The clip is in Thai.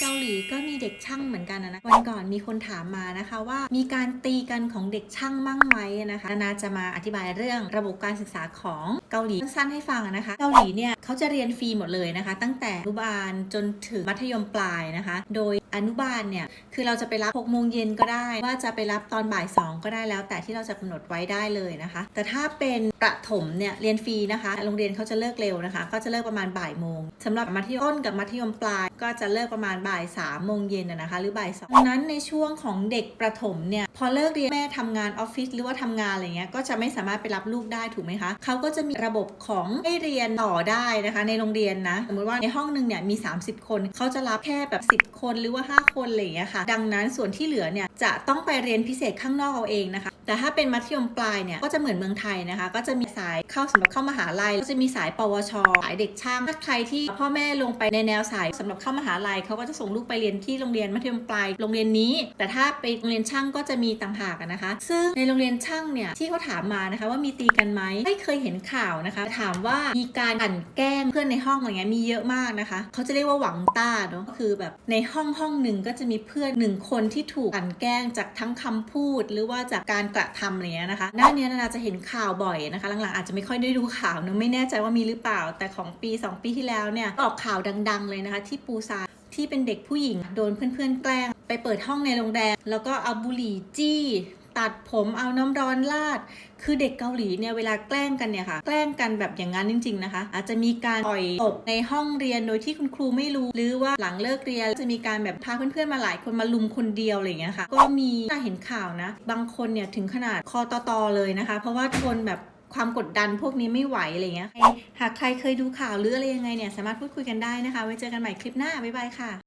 เกาหลีก็มีเด็กช่างเหมือนกันนะวันก่อนมีคนถามมานะคะว่ามีการตีกันของเด็กช่างมั่งไหมนะคะนานาจะมาอธิบายเรื่องระบบการศึกษาของ เกาหลีสั้นๆให้ฟังนะคะ เกาหลีเนี่ยเขาจะเรียนฟรีหมดเลยนะคะ ตั้งแต่อนุบาลจนถึงมัธยมปลายนะคะ โดยอนุบาลเนี่ยคือเราจะไปรับ6โมงเย็นก็ได้ ว่าจะไปรับตอนบ่าย 2 ก็ได้แล้ว แต่ที่เราจะกำหนดไว้ได้เลยนะคะ แต่ถ้าเป็นประถมเนี่ยเรียนฟรีนะคะ โรงเรียนเขาจะเลิกเร็วนะคะ ก็จะเลิกประมาณบ่ายโมงสำหรับมัธยมต้นกับมัธยมปลาย ก็จะเลิกประมาณบ่าย3โมงเย็นนะคะ หรือบ่ายสองดังนั้นในช่วงของเด็กประถมเนี่ยพอเลิกเรียนแม่ทำงานออฟฟิศหรือว่าทำงานอะไรเงี้ยก็จะไม่สามารถไปรับลูกได้ถูกไหมคะเขาก็จะมีระบบของให้เรียนต่อได้นะคะ ในโรงเรียนนะสมมติว่าในห้องหนึ่งเนี่ยมี 30 คนเขาจะรับแค่แบบ 10 คนหรือว่า 5 คนอะไรอย่างเงี้ยค่ะ ดังนั้นส่วนที่เหลือเนี่ยจะต้องไปเรียนพิเศษข้างนอกเอาเองนะคะ แต่ถ้าเป็นมัธยมปลายเนี่ยก็จะเหมือนเมืองไทยนะคะ ก็จะมีสายเข้าสำหรับเข้ามหาลัยก็จะมีสาย ปวช สายเด็กช่างถ้าใครที่พ่อแม่ลงไปในแนวสายสำหรับเข้ามหาลัยเขาก็จะส่งลูกไปเรียนที่โรงเรียนมัธยมปลายโรงเรียนนี้ แต่ถ้าไปโรงเรียนช่างก็จะมีต่างหากนะคะ ซึ่งในโรงเรียนช่างเนี่ยที่เขาถามมานะคะว่ามีตีกันไหมไม่เคยเห็นข่าวนะคะ ถามว่ามีการกั่นแกล้งเพื่อนในห้องอะไรเงี้ยมีเยอะมากนะคะเขาจะเรียกว่าหวังต้าเนาะคือแบบในห้องห้องหนึ่งก็จะมีเพื่อนหนึ่งคนที่ถูกกั่นแกล้งจากทั้งคำพูด หรือว่าจากการกระทำอะไรเงี้ยนะคะหน้าเนี้ยนานาจะเห็นข่าวบ่อยนะคะ หลังๆอาจจะไม่ค่อยได้ดูข่าวเนอะไม่แน่ใจว่ามีหรือเปล่า แต่ของปี 2 ปีที่แล้วเนี่ยออกข่าวดัง ๆ เลยนะคะ ที่ปูซานที่เป็นเด็กผู้หญิง โดนเพื่อนๆแกล้ง ไปเปิดห้องในโรงแรมแล้วก็เอาบุหรี่จี้ ตัดผมเอาน้ำร้อนราด คือเด็กเกาหลีเนี่ยเวลาแกล้งกันเนี่ยค่ะ แกล้งกันแบบอย่างนั้นจริง ๆนะคะ อาจจะมีการปล่อยตบในห้องเรียนโดยที่คุณครูไม่รู้ หรือว่าหลังเลิกเรียนจะมีการแบบพาเพื่อนๆมาหลายคนมาลุมคนเดียวอะไรอย่างเงี้ยค่ะ ก็มีน่าเห็นข่าวนะ บางคนเนี่ยถึงขนาดคอตอๆเลยนะคะ เพราะว่าทนแบบความกดดันพวกนี้ไม่ไหวอะไรเงี้ย หากใครเคยดูข่าวหรืออะไรยังไงเนี่ยสามารถพูดคุยกันได้นะคะ ไว้เจอกันใหม่คลิปหน้า บ๊ายบายค่ะ